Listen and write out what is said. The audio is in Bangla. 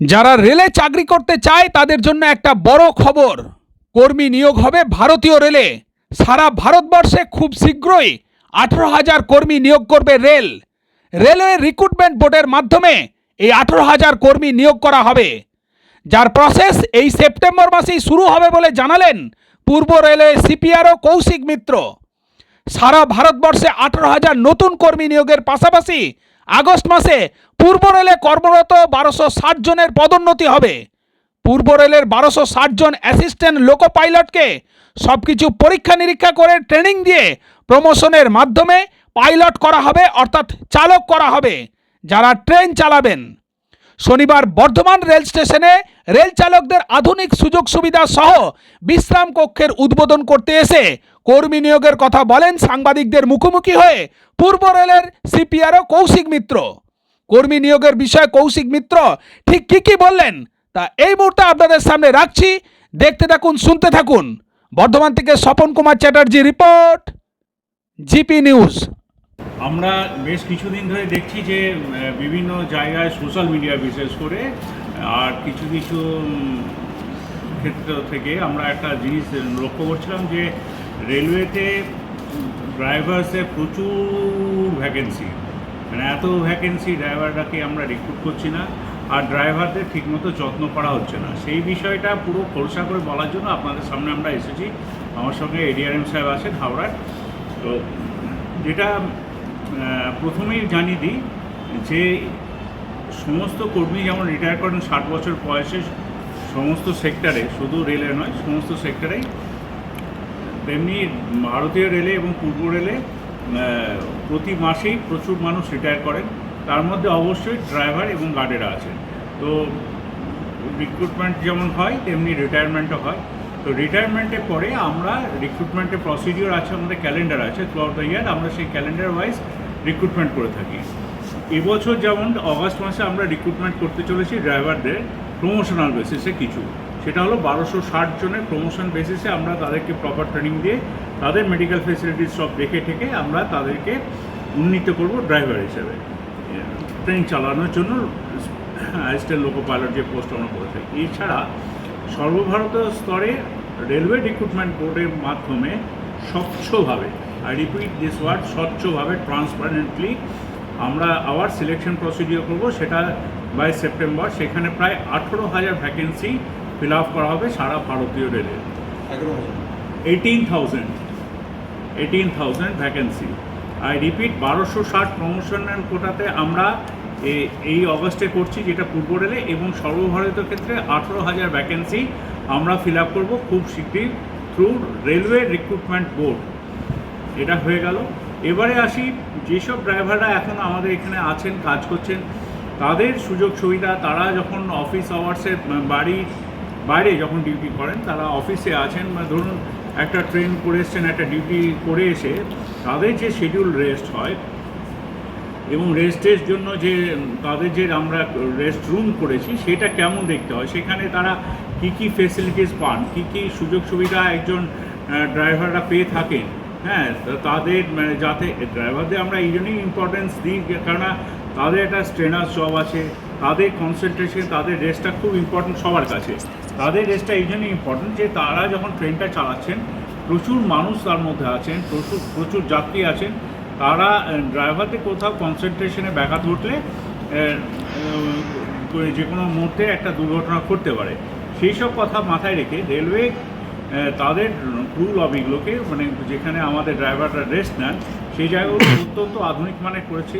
যারা রেলে চাকরি করতে চায়, তাদের জন্য একটা বড় খবর। কর্মী নিয়োগ হবে ভারতীয় রেলে। সারা ভারতবর্ষে খুব শীঘ্রই আঠেরো হাজার কর্মী নিয়োগ করবে রেল। রেলওয়ে রিক্রুটমেন্ট বোর্ডের মাধ্যমে এই আঠেরো হাজার কর্মী নিয়োগ করা হবে। যার প্রসেস এই সেপ্টেম্বর মাসেই শুরু হবে বলে জানালেন পূর্ব রেলওয়ে সিপিআরও কৌশিক মিত্র। সারা ভারতবর্ষে আঠারো হাজার নতুন কর্মী নিয়োগের পাশাপাশি আগস্ট মাসে পূর্ব রেলে কর্মরত বারোশো ষাট জনের পদোন্নতি হবে। পূর্ব রেলের বারোশো ষাট জন অ্যাসিস্ট্যান্ট লোকো পাইলটকে সব কিছু পরীক্ষা নিরীক্ষা করে ট্রেনিং দিয়ে প্রমোশনের মাধ্যমে পাইলট করা হবে, অর্থাৎ চালক করা হবে। যারা ট্রেন চালাবেন শনিবার বর্ধমান রেল স্টেশনে রেল চালকদের আধুনিক সুযোগ সুবিধা সহ বিশ্রাম কক্ষের উদ্বোধন করতে এসে কর্মী নিয়োগের কথা বলেন সাংবাদিকদের মুখোমুখি হয়ে পূর্ব রেলের সিপিআরও কৌশিক মিত্র। কর্মী নিয়োগের বিষয়ে কৌশিক মিত্র ঠিক কী কী বললেন তা এই মুহূর্তে আপনাদের সামনে রাখছি। দেখতে থাকুন, শুনতে থাকুন। বর্ধমান থেকে Swapan Kumar Chatterjee report, GP news. আমরা বেশ কিছুদিন ধরে দেখছি যে বিভিন্ন জায়গায় সোশ্যাল মিডিয়া বিশেষ করে, আর কিছু কিছু ক্ষেত্র থেকে আমরা একটা জিনিস লক্ষ্য করছিলাম যে, রেলওয়েতে ড্রাইভার্সের প্রচুর ভ্যাকেন্সি মানে এত ভ্যাকেন্সি ড্রাইভারটাকে আমরা রিক্রুট করছি না, আর ড্রাইভারদের ঠিকমতো যত্ন করা হচ্ছে না। সেই বিষয়টা পুরো খোলসা করে বলার জন্য আপনাদের সামনে আমরা এসেছি। আমার সঙ্গে এডিআরএম সাহেব আছেন হাওড়ার। তো যেটা প্রথমেই জানিয়ে দিই যে সমস্ত কর্মী যেমন রিটায়ার করেন ষাট বছর বয়সে, সমস্ত সেক্টরে শুধু রেলে নয়, সমস্ত সেক্টরেই তেমনি ভারতীয় রেলে এবং পূর্ব রেলে প্রতি মাসেই প্রচুর মানুষ রিটায়ার করেন। তার মধ্যে অবশ্যই ড্রাইভার এবং গার্ডেরা আছেন। তো রিক্রুটমেন্ট যেমন হয়, তেমনি রিটায়ারমেন্টও হয়। তো রিটায়ারমেন্টের পরে আমরা রিক্রুটমেন্টের প্রসিডিওর আছে, আমাদের ক্যালেন্ডার আছে। থ্রুআউট দ্য ইয়ার আমরা সেই ক্যালেন্ডার ওয়াইজ রিক্রুটমেন্ট করে থাকি। এবছর যেমন অগস্ট মাসে আমরা রিক্রুটমেন্ট করতে চলেছি ড্রাইভারদের প্রমোশনাল বেসিসে কিছু। সেটা হলো বারোশো ষাট জনের প্রমোশন বেসিসে আমরা তাদেরকে প্রপার ট্রেনিং দিয়ে তাদের মেডিকেল ফেসিলিটিস সব দেখে ঠেকে আমরা তাদেরকে উন্নীত করব ড্রাইভার হিসেবে। ট্রেন চালানোর জন্য অ্যাসিস্ট্যান্ট লোকো পাইলট যে পোস্ট আমরা করে থাকি। এছাড়া সর্বভারতীয় স্তরে রেলওয়ে রিক্রুটমেন্ট বোর্ডের মাধ্যমে স্বচ্ছভাবে আই রিপিট দিস ওয়ার্ড স্বচ্ছভাবে ট্রান্সপারেন্টলি আমরা আবার সিলেকশন প্রসিডিওর করব। সেটা বাই সেপ্টেম্বর সেখানে প্রায় আঠেরো হাজার ভ্যাকেন্সি ফিল আপ করা হবে সারা ভারতীয় রেলে। Eighteen thousand eighteen thousand vacancy I repeat বারোশো ষাট প্রমোশনাল কোটাতে আমরা এই অগস্টে করছি যেটা পূর্ব রেলে এবং সর্বভারতীয় ক্ষেত্রে আঠেরো হাজার ভ্যাকেন্সি আমরা ফিল আপ করব খুব শীঘ্রই থ্রু রেলওয়ে রিক্রুটমেন্ট বোর্ড এটা হয়ে গেল। এবারে আসি, যেসব ড্রাইভাররা এখন আমাদের এখানে আছেন, কাজ করছেন, তাদের সুযোগ সুবিধা, তারা যখন অফিস আওয়ার্সের বাড়ির বাইরে যখন ডিউটি করেন, তারা অফিসে আছেন। বা ধরুন, একটা ট্রেন করে এসছেন, একটা ডিউটি করে এসে তাদের যে শিডিউল রেস্ট হয় এবং রেস্টের জন্য যে, তাদের যে আমরা রেস্ট রুম করেছি, সেটা কেমন দেখতে হয়? সেখানে তারা কি কি ফেসিলিটিস পান? কি কি সুযোগ সুবিধা একজন ড্রাইভাররা পেয়ে থাকেন? হ্যাঁ তাদের মানে যাতে ড্রাইভারদের আমরা এই জন্যই ইম্পর্টেন্স দিই, কেননা তাদের একটা স্ট্রেনার জব আছে, তাদের কনসেন্ট্রেশন তাদের রেস্টটা খুব ইম্পর্টেন্ট সবার কাছে। তাদের রেস্টটা এই জন্যই ইম্পর্টেন্ট যে তারা যখন ট্রেনটা চালাচ্ছেন, প্রচুর মানুষ তার মধ্যে আছেন, প্রচুর প্রচুর যাত্রী আছেন, তারা ড্রাইভারদের কোথাও কনসেন্ট্রেশনে ব্যাঘাত ঘটলে যে কোনো মুহূর্তে একটা দুর্ঘটনা ঘটতে পারে। সেই সব কথা মাথায় রেখে রেলওয়ে তাদের ক্রু লবিগুলোকে মানে যেখানে আমাদের ড্রাইভাররা রেস্ট নেন, সেই জায়গাগুলো অত্যন্ত আধুনিক মানে করেছে।